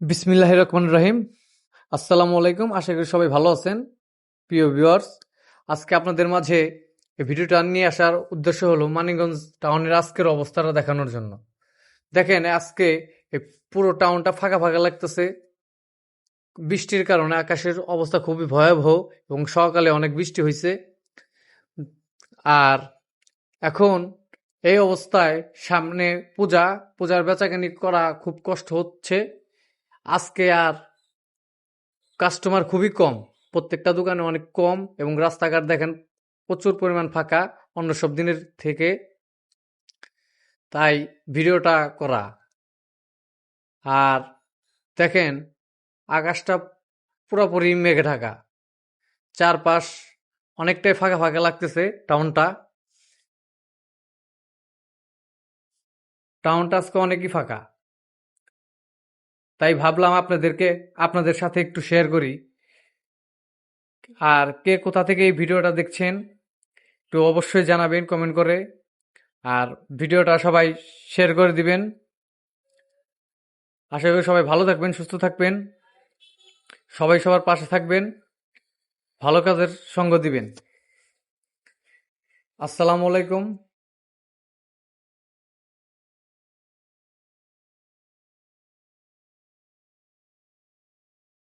বিসমিল্লাহ রহমান রহিম। আসসালামু আলাইকুম, আশা করি সবাই ভালো আছেন। প্রিয় ভিউয়ার্স, আজকে আপনাদের মাঝে এই ভিডিওটা নিয়ে আসার উদ্দেশ্য হলো মানিকগঞ্জ টাউনের আজকের অবস্থাটা দেখানোর জন্য। দেখেন, আজকে এই পুরো টাউনটা ফাঁকা ফাঁকা লাগতেছে। বৃষ্টির কারণে আকাশের অবস্থা খুবই ভয়াবহ এবং সকালে অনেক বৃষ্টি হয়েছে আর এখন এই অবস্থায় সামনে পূজা, পূজার বেচাকেনি করা খুব কষ্ট হচ্ছে। আজকে আর কাস্টমার খুবই কম। প্রত্যেকটা দোকানে অনেক কম এবং রাস্তাঘাট দেখেন প্রচুর পরিমাণ ফাঁকা অন্য সব দিনের থেকে। তাই ভিডিওটা করা। আর দেখেন আকাশটা পুরোপুরি মেঘে ঢাকা। চারপাশ অনেকটাই ফাঁকা ফাঁকা লাগতেছে টাউনটা টাউনটা আজকে অনেকই ফাঁকা। তাই ভাবলাম আপনাদেরকে, আপনাদের সাথে একটু শেয়ার করি। আর কে কোথা থেকে এই ভিডিওটা দেখছেন, একটু অবশ্যই জানাবেন কমেন্ট করে। আর ভিডিওটা সবাই শেয়ার করে দিবেন। আশা করি সবাই ভালো থাকবেন, সুস্থ থাকবেন। সবাই সবার পাশে থাকবেন, ভালো কাজের সঙ্গ দিবেন। আসসালামু আলাইকুম।